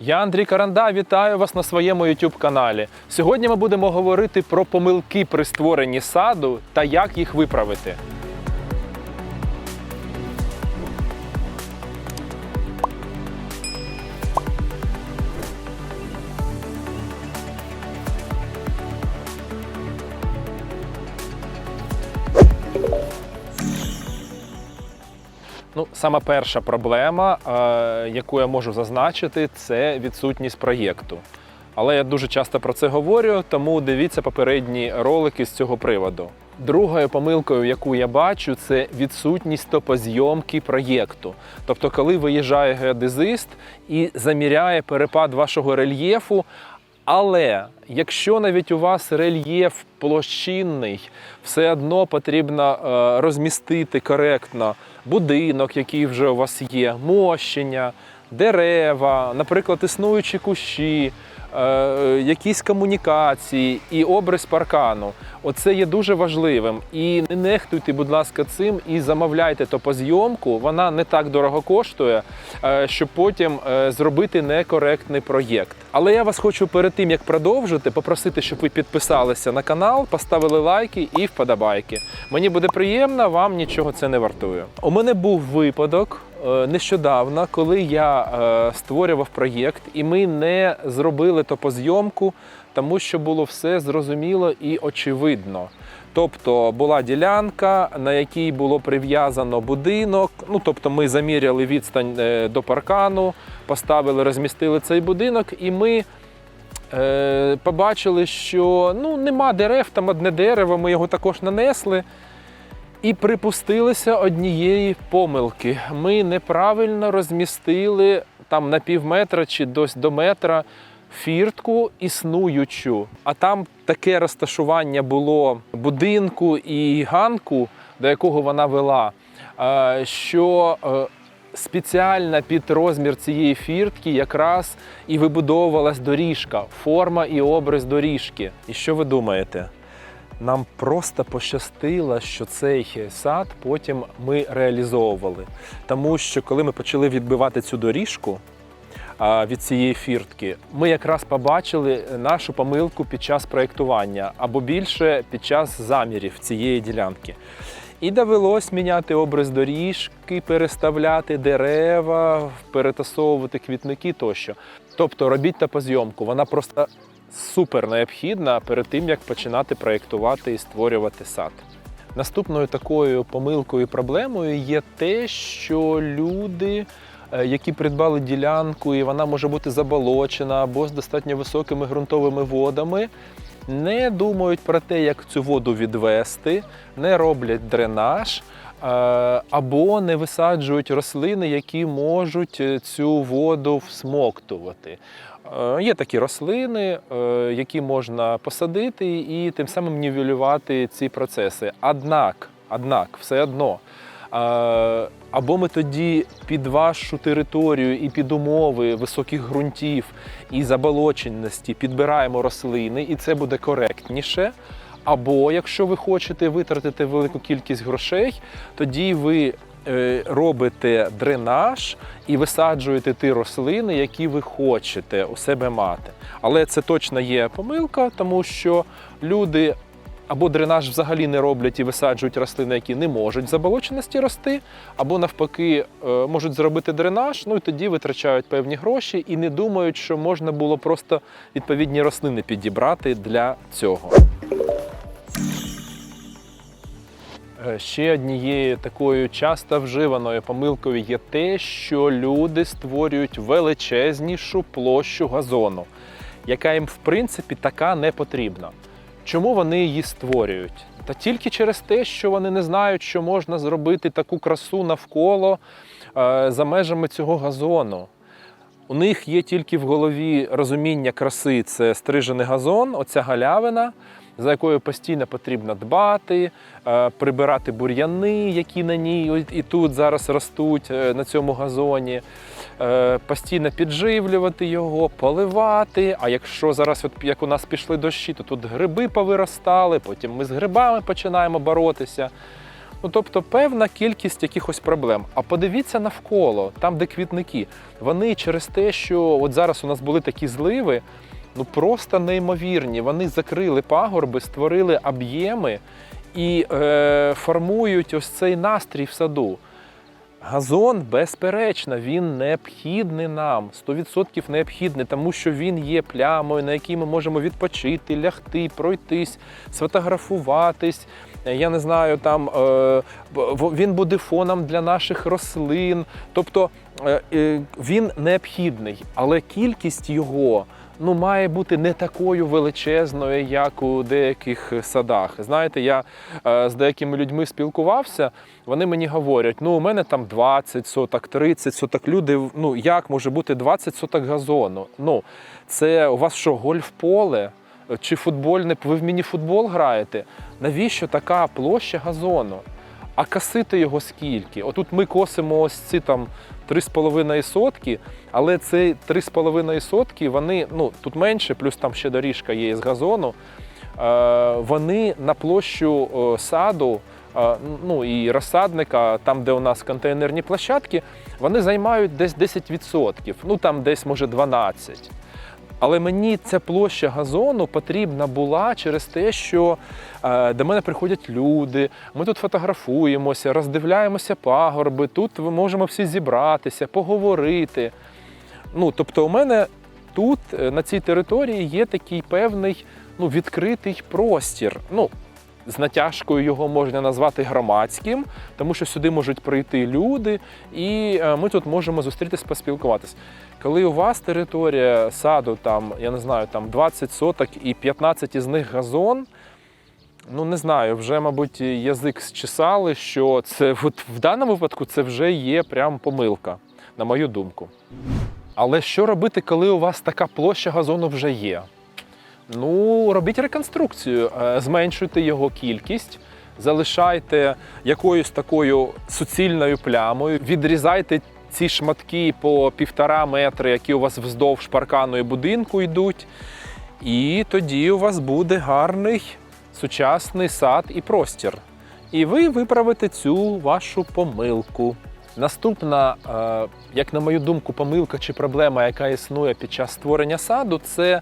Я Андрій Каранда, вітаю вас на своєму YouTube каналі. Сьогодні ми будемо говорити про помилки при створенні саду та як їх виправити. Сама перша проблема, е, яку я можу зазначити, це відсутність проєкту. Але я дуже часто про це говорю, тому дивіться попередні ролики з цього приводу. Другою помилкою, яку я бачу, це відсутність топозйомки проєкту. Тобто, коли виїжджає геодезист і заміряє перепад вашого рельєфу, але якщо навіть у вас рельєф площинний, все одно потрібно е, розмістити коректно будинок, який вже у вас є, мощення, дерева, наприклад, існуючі кущі, якісь комунікації і образ паркану. Оце є дуже важливим. І не нехтуйте, будь ласка, цим і замовляйте топозйомку. Вона не так дорого коштує, е, щоб потім е, зробити некоректний проєкт. Але я вас хочу перед тим, як продовжити, попросити, щоб ви підписалися на канал, поставили лайки і вподобайки. Мені буде приємно, вам нічого це не вартує. У мене був випадок е, нещодавно, коли я е, створював проєкт, і ми не зробили топозйомку, тому що було все зрозуміло і очевидно. Тобто була ділянка, на якій було прив'язано будинок. Ну тобто, ми заміряли відстань е, до паркану, поставили, розмістили цей будинок, і ми е, побачили, що ну, нема дерев, там одне дерево, ми його також нанесли. І припустилися однієї помилки. Ми неправильно розмістили там на пів метра чи дось до метра фіртку існуючу. А там таке розташування було будинку і ганку, до якого вона вела, е, що е, спеціально під розмір цієї фіртки якраз і вибудовувалась доріжка, форма і образ доріжки. І що ви думаєте? Нам просто пощастило, що цей сад потім ми реалізовували. Тому що коли ми почали відбивати цю доріжку від цієї фіртки, ми якраз побачили нашу помилку під час проєктування або більше під час замірів цієї ділянки. І довелось міняти образ доріжки, переставляти дерева, перетасовувати квітники тощо. Тобто робіть топозйомку, вона просто супер необхідна перед тим, як починати проєктувати і створювати сад. Наступною такою помилкою і проблемою є те, що люди, е, які придбали ділянку, і вона може бути заболочена або з достатньо високими ґрунтовими водами, не думають про те, як цю воду відвести, не роблять дренаж. е, Або не висаджують рослини, які можуть е, цю воду всмоктувати. Е, Є такі рослини, е, які можна посадити і тим самим нівелювати ці процеси. Однак, однак, все одно. е, Або ми тоді під вашу територію і під умови високих ґрунтів і заболоченості підбираємо рослини, і це буде коректніше. Або якщо ви хочете витратити велику кількість грошей, тоді ви робите дренаж і висаджуєте ті рослини, які ви хочете у себе мати. Але це точно є помилка, тому що люди або дренаж взагалі не роблять і висаджують рослини, які не можуть в заболоченості рости, або навпаки е, можуть зробити дренаж, ну і тоді витрачають певні гроші і не думають, що можна було просто відповідні рослини підібрати для цього. Ще однією такою часто вживаною помилкою є те, що люди створюють величезнішу площу газону, яка їм в принципі така не потрібна. Чому вони її створюють? Та тільки через те, що вони не знають, що можна зробити таку красу навколо е, за межами цього газону. У них є тільки в голові розуміння краси це стрижений газон, оця галявина, за якою постійно потрібно дбати, е, прибирати бур'яни, які на ній і тут зараз ростуть е, на цьому газоні, е, постійно підживлювати його, поливати. А якщо зараз, от як у нас пішли дощі, то тут гриби повиростали, потім ми з грибами починаємо боротися. Ну, тобто певна кількість якихось проблем. А подивіться навколо, там, де квітники, вони через те, що от зараз у нас були такі зливи, ну просто неймовірні. Вони закрили пагорби, створили об'єми і е, формують ось цей настрій в саду. Газон, безперечно, він необхідний нам, 100% необхідний, тому що він є плямою, на якій ми можемо відпочити, лягти, пройтись, сфотографуватись. Я не знаю, там е, він буде фоном для наших рослин. Тобто е, е, він необхідний, але кількість його ну, має бути не такою величезною, як у деяких садах. Знаєте, я е, з деякими людьми спілкувався, вони мені говорять: ну, у мене там 20 соток, 30 соток. Люди, ну як може бути 20 соток газону? Ну, це у вас що, гольф-поле? Чи футбольне, ви в міні-футбол граєте? Навіщо така площа газону? А косити його скільки? Отут ми косимо ось ці там 3,5 сотки, але ці 3,5 сотки, вони ну тут менше, плюс там ще доріжка є з газону. Е, вони на площу е, саду, е, ну і розсадника, там, де у нас контейнерні площадки, вони займають десь 10%, ну там десь може 12%. Але мені ця площа газону потрібна була через те, що е, до мене приходять люди, ми тут фотографуємося, роздивляємося пагорби, тут ми можемо всі зібратися, поговорити. Ну, тобто, у мене тут, е, на цій території, є такий певний ну, відкритий простір. Ну, з натяжкою його можна назвати громадським, тому що сюди можуть прийти люди, і е, ми тут можемо зустрітись, поспілкуватись. Коли у вас територія саду, там, я не знаю, там 20 соток і 15 із них газон, ну не знаю, вже, мабуть, язик зчесали, що це от в даному випадку це вже є прям помилка, на мою думку. Але що робити, коли у вас така площа газону вже є? Ну, робіть реконструкцію, е, зменшуйте його кількість, залишайте якоюсь такою суцільною плямою, відрізайте ці шматки по півтора метри, які у вас вздовж паркану і будинку йдуть. І тоді у вас буде гарний сучасний сад і простір. І ви виправите цю вашу помилку. Наступна, е, як на мою думку, помилка чи проблема, яка існує під час створення саду, це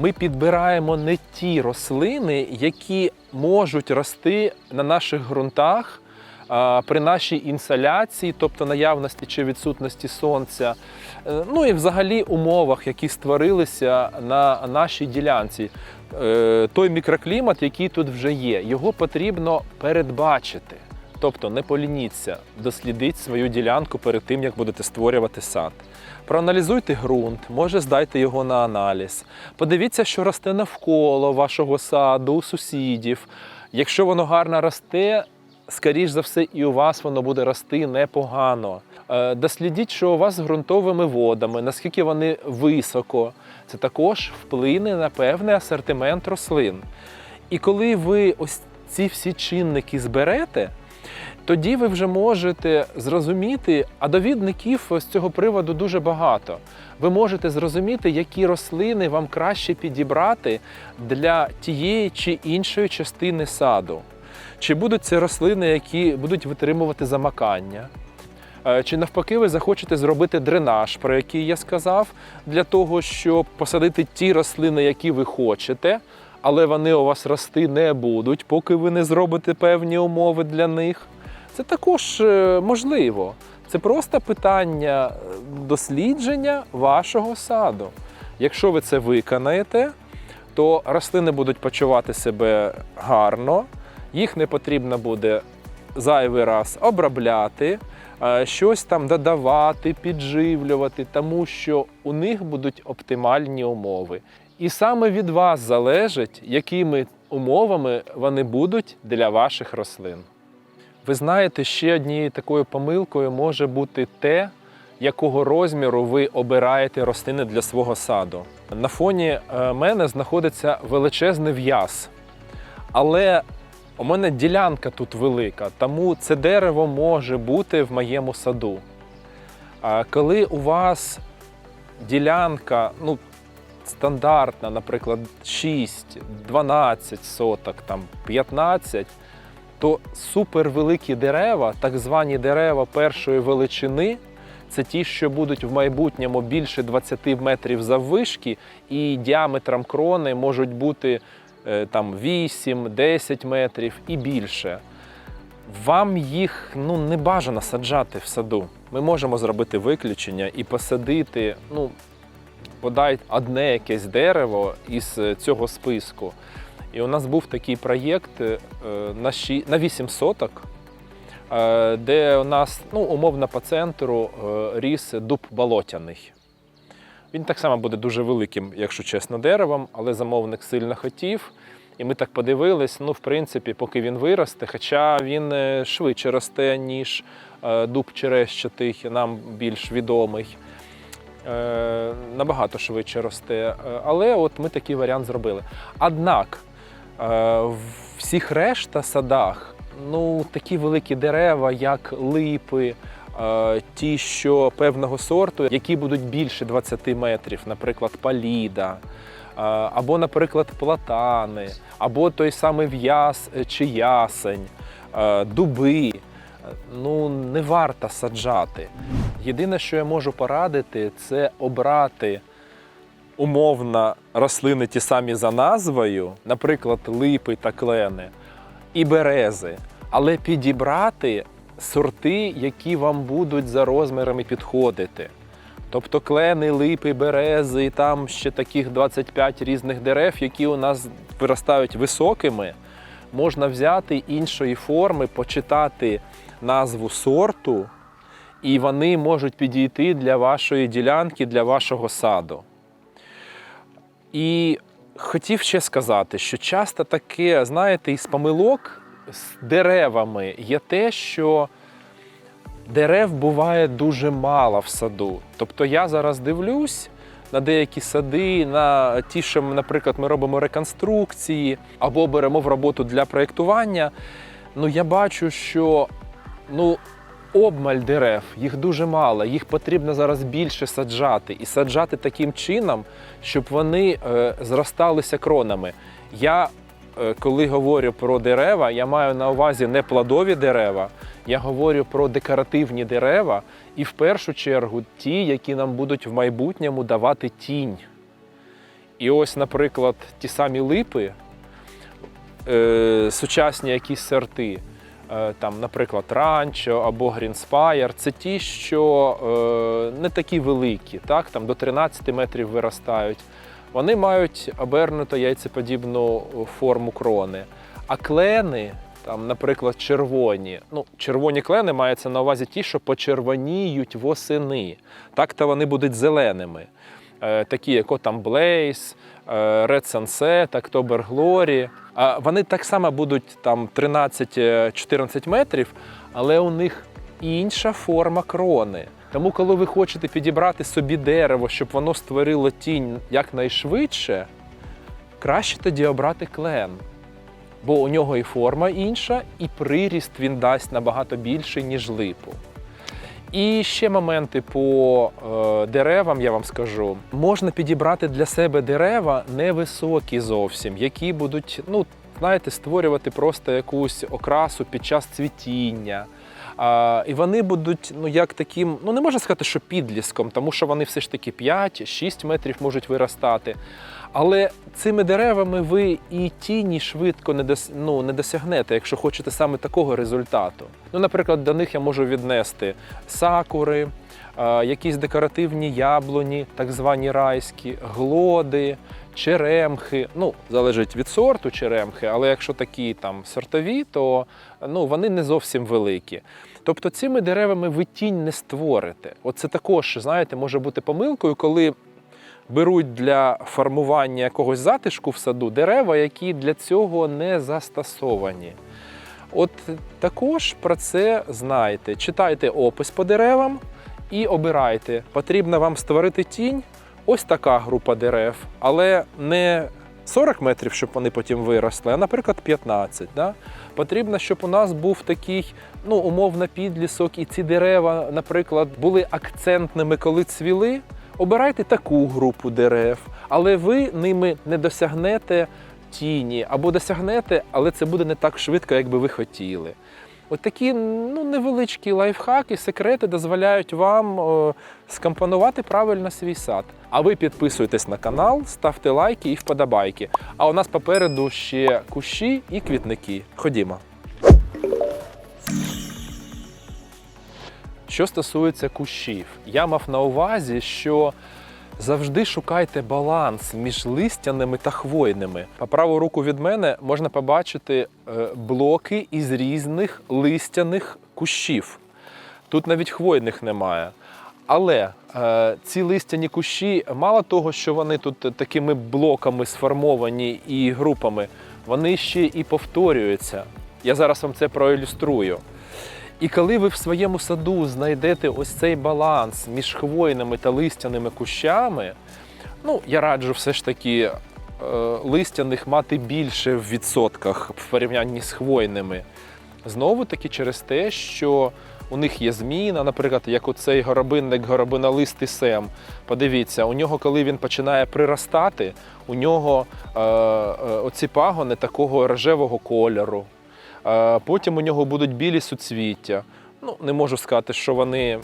ми підбираємо не ті рослини, які можуть рости на наших ґрунтах при нашій інсоляції, тобто наявності чи відсутності сонця, е, ну і взагалі умовах, які створилися на нашій ділянці. Е, Той мікроклімат, який тут вже є, його потрібно передбачити. Тобто не полініться, дослідіть свою ділянку перед тим, як будете створювати сад. Проаналізуйте ґрунт, може здайте його на аналіз. Подивіться, що росте навколо вашого саду, сусідів. Якщо воно гарно росте, скоріш за все, і у вас воно буде рости непогано. Е, Дослідіть, що у вас з ґрунтовими водами, наскільки вони високо. Це також вплине на певний асортимент рослин. І коли ви ось ці всі чинники зберете, тоді ви вже можете зрозуміти, а довідників з цього приводу дуже багато. Ви можете зрозуміти, які рослини вам краще підібрати для тієї чи іншої частини саду. Чи будуть це рослини, які будуть витримувати замакання? Е, Чи навпаки, ви захочете зробити дренаж, про який я сказав, для того, щоб посадити ті рослини, які ви хочете, але вони у вас рости не будуть, поки ви не зробите певні умови для них. Це також е, можливо. Це просто питання е, дослідження вашого саду. Якщо ви це виконаєте, то рослини будуть почувати себе гарно, їх не потрібно буде зайвий раз обробляти, е, щось там додавати, підживлювати, тому що у них будуть оптимальні умови. І саме від вас залежить, якими умовами вони будуть для ваших рослин. Ви знаєте, ще однією такою помилкою може бути те, якого розміру ви обираєте рослини для свого саду. На фоні е, мене знаходиться величезний в'яз. Але у мене ділянка тут велика, тому це дерево може бути в моєму саду. А коли у вас ділянка, ну, стандартна, наприклад, 6, 12 соток, там 15, то супервеликі дерева, так звані дерева першої величини, це ті, що будуть в майбутньому більше 20 метрів заввишки, і діаметром крони можуть бути е, там 8-10 метрів і більше. Вам їх ну, не бажано саджати в саду. Ми можемо зробити виключення і посадити, ну, бодай одне якесь дерево із е, цього списку. І у нас був такий проєкт е, на, 8 соток, е, де у нас ну, умовно по центру е, ріс дуб болотяний. Він так само буде дуже великим, якщо чесно, деревом, але замовник сильно хотів. І ми так подивились, ну, в принципі, поки він виросте, хоча він швидше росте, ніж дуб черещатий, нам більш відомий. Набагато швидше росте. Але от ми такий варіант зробили. Однак в всіх решта садах ну, такі великі дерева, як липи, е, ті, що певного сорту, які будуть більше 20 метрів, наприклад, паліда, е, або, наприклад, платани, або той самий в'яз е, чи ясень, е, дуби. е, Ну, не варто саджати. Єдине, що я можу порадити, це обрати умовно рослини ті самі за назвою, наприклад, липи та клени і берези, але підібрати сорти, які вам будуть за розмірами підходити. Тобто клени, липи, берези, і там ще таких 25 різних дерев, які у нас виростають високими, можна взяти іншої форми, почитати назву сорту, і вони можуть підійти для вашої ділянки, для вашого саду. І хотів ще сказати, що часто таке, знаєте, із помилок з деревами є те, що дерев буває дуже мало в саду. Тобто я зараз дивлюсь на деякі сади, на ті, що, наприклад, ми робимо реконструкції або беремо в роботу для проєктування. Ну, я бачу, що ну, обмаль дерев, їх дуже мало, їх потрібно зараз більше саджати і саджати таким чином, щоб вони е, зросталися кронами. Я, е, коли говорю про дерева, я маю на увазі не плодові дерева, я говорю про декоративні дерева, і в першу чергу ті, які нам будуть в майбутньому давати тінь. І ось, наприклад, ті самі липи, е, сучасні якісь сорти, там, наприклад, ранчо або грінспаєр, це ті, що е, не такі великі, так, там до 13 метрів виростають. Вони мають обернуто яйцеподібну форму крони. А клени, там, наприклад, червоні. Ну, червоні клени мається на увазі ті, що почервоніють восени. Так-то вони будуть зеленими. Е, такі, як от там Blaze, е, Red Sunset, October Glory. Вони так само будуть там 13-14 метрів, але у них інша форма крони. Тому, коли ви хочете підібрати собі дерево, щоб воно створило тінь якнайшвидше, краще тоді обрати клен. Бо у нього і форма інша, і приріст він дасть набагато більше, ніж липу. І ще моменти по е, деревам, я вам скажу. Можна підібрати для себе дерева невисокі зовсім, які будуть, ну, знаєте, створювати просто якусь окрасу під час цвітіння. А, і вони будуть, ну як таким, ну не можна сказати, що підліском, тому що вони все ж таки 5-6 метрів можуть виростати. Але цими деревами ви і тіні швидко не, дос, ну, не досягнете, якщо хочете саме такого результату. Ну, наприклад, до них я можу віднести сакури, якісь декоративні яблуні, так звані райські, глоди, черемхи. Ну, залежить від сорту черемхи, але якщо такі там сортові, то ну, вони не зовсім великі. Тобто цими деревами ви тінь не створите. Оце також, знаєте, може бути помилкою, коли беруть для формування якогось затишку в саду дерева, які для цього не застосовані. От також про це знайте. Читайте опис по деревам і обирайте. Потрібно вам створити тінь. Ось така група дерев, але не 40 метрів, щоб вони потім виросли, а, наприклад, 15. Да? Потрібно, щоб у нас був такий, ну, умовно, підлісок, і ці дерева, наприклад, були акцентними, коли цвіли. Обирайте таку групу дерев, але ви ними не досягнете тіні, або досягнете, але це буде не так швидко, як би ви хотіли. От такі ну, невеличкі лайфхаки, секрети дозволяють вам е, скомпонувати правильно свій сад. А ви підписуйтесь на канал, ставте лайки і вподобайки. А у нас попереду ще кущі і квітники. Ходімо. Що стосується кущів, я мав на увазі, що завжди шукайте баланс між листяними та хвойними. По праву руку від мене можна побачити е, блоки із різних листяних кущів. Тут навіть хвойних немає. Але е, ці листяні кущі, мало того, що вони тут такими блоками сформовані і групами, вони ще і повторюються. Я зараз вам це проілюструю. І коли ви в своєму саду знайдете ось цей баланс між хвойними та листяними кущами, ну я раджу все ж таки е, листяних мати більше в відсотках в порівнянні з хвойними. Знову таки через те, що у них є зміна, наприклад, як оцей горобинник, горобинолистий сем. Подивіться, у нього, коли він починає приростати, у нього е, е, оці пагони такого рожевого кольору. Потім у нього будуть білі суцвіття. Ну, не можу сказати, що вони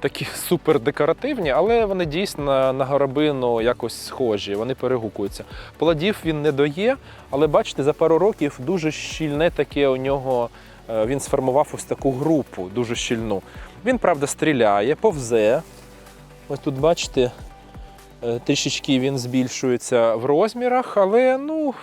такі супер декоративні, але вони дійсно на, на горобину якось схожі, вони перегукуються. Плодів він не дає, але бачите, за пару років дуже щільне таке у нього. е, Він сформував ось таку групу, дуже щільну. Він, правда, стріляє, повзе. Ось тут, бачите, е, трішечки він збільшується в розмірах, але ну,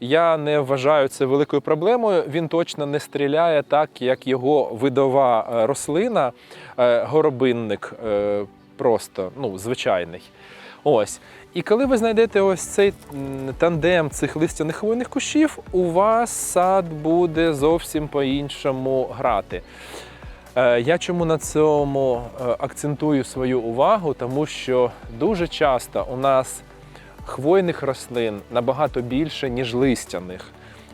я не вважаю це великою проблемою. Він точно не стріляє так, як його видова е, рослина, е, горобинник е, просто ну, звичайний. Ось. І коли ви знайдете ось цей тандем цих листяних хвойних кущів, у вас сад буде зовсім по-іншому грати. Я чому на цьому акцентую свою увагу, тому що дуже часто у нас хвойних рослин набагато більше, ніж листяних.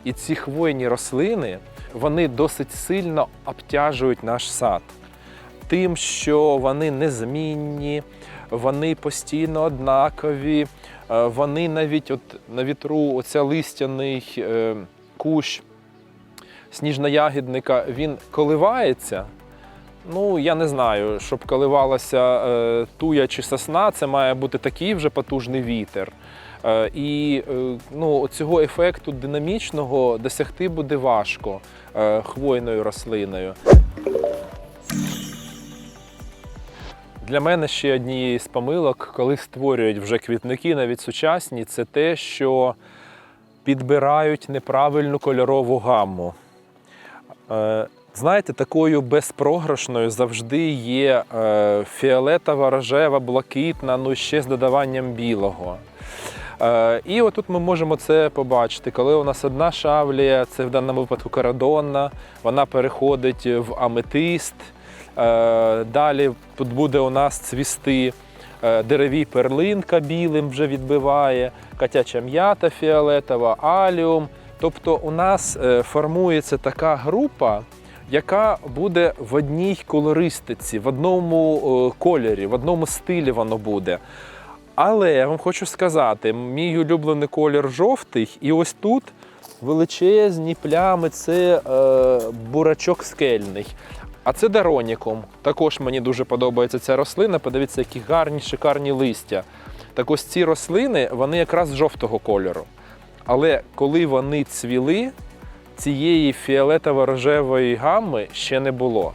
І ці хвойні рослини вони досить сильно обтяжують наш сад. Тим, що вони незмінні, вони постійно однакові, е, вони навіть от на вітру, оця листяний е, кущ сніжноягідника, він коливається. Ну, я не знаю, щоб коливалася е, туя чи сосна, це має бути такий вже потужний вітер. Е, і е, ну, цього ефекту динамічного досягти буде важко е, хвойною рослиною. Для мене ще однією з помилок, коли створюють вже квітники, навіть сучасні, це те, що підбирають неправильну кольорову гамму. Е, Знаєте, такою безпрограшною завжди є е, фіолетова, рожева, блакитна, ну ще з додаванням білого. Е, і отут ми можемо це побачити, коли у нас одна шавлія, це в даному випадку карадонна, вона переходить в аметист. Е, далі тут буде у нас цвісти е, деревій перлинка білим вже відбиває, котяча м'ята фіолетова, аліум. Тобто у нас е, формується така група, яка буде в одній колористиці, в одному е, кольорі, в одному стилі воно буде. Але я вам хочу сказати, мій улюблений колір жовтий, і ось тут величезні плями це е, бурачок скельний. А це даронікум. Також мені дуже подобається ця рослина. Подивіться, які гарні, шикарні листя. Так ось ці рослини, вони якраз жовтого кольору. Але коли вони цвіли, цієї фіолетово-рожевої гамми ще не було.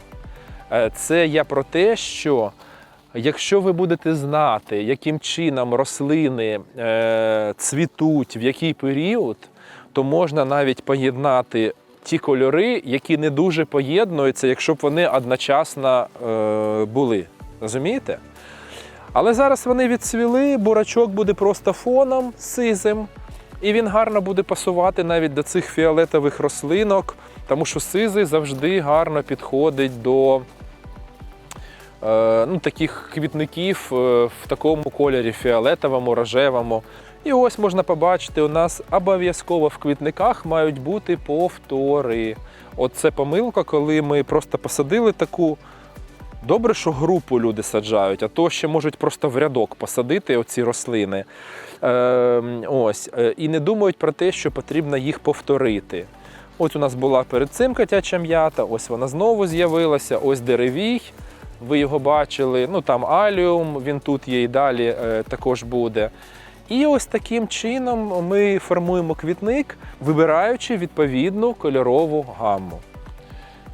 Е, Це я про те, що якщо ви будете знати, яким чином рослини е, цвітуть, в який період, то можна навіть поєднати ті кольори, які не дуже поєднуються, якщо б вони одночасно е, були. Розумієте? Але зараз вони відцвіли, бурачок буде просто фоном сизим. І він гарно буде пасувати навіть до цих фіолетових рослинок, тому що сизий завжди гарно підходить до е, ну, таких квітників е, в такому кольорі фіолетовому, рожевому. І ось можна побачити, у нас обов'язково в квітниках мають бути повтори. Оце помилка, коли ми просто посадили таку Добре, що групу люди саджають, а то ще можуть просто в рядок посадити оці рослини. Е, ось, е, і не думають про те, що потрібно їх повторити. Ось у нас була перед цим котяча м'ята, ось вона знову з'явилася, ось деревій. Ви його бачили. Ну там аліум, він тут є і далі е, також буде. І ось таким чином ми формуємо квітник, вибираючи відповідну кольорову гамму.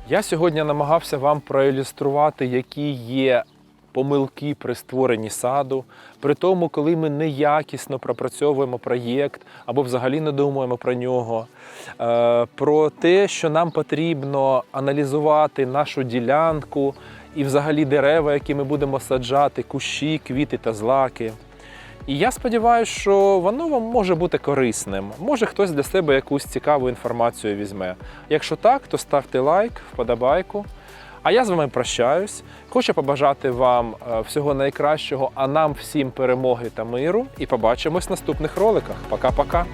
Я сьогодні намагався вам проілюструвати, які є помилки при створенні саду, при тому, коли ми неякісно пропрацьовуємо проєкт або взагалі не думаємо про нього, Е, про те, що нам потрібно аналізувати нашу ділянку і взагалі дерева, які ми будемо саджати, кущі, квіти та злаки. І я сподіваюся, що воно вам може бути корисним. Може хтось для себе якусь цікаву інформацію візьме. Якщо так, то ставте лайк, вподобайку. А я з вами прощаюсь. Хочу побажати вам е, всього найкращого, а нам всім перемоги та миру. І побачимось в наступних роликах. Пока-пока.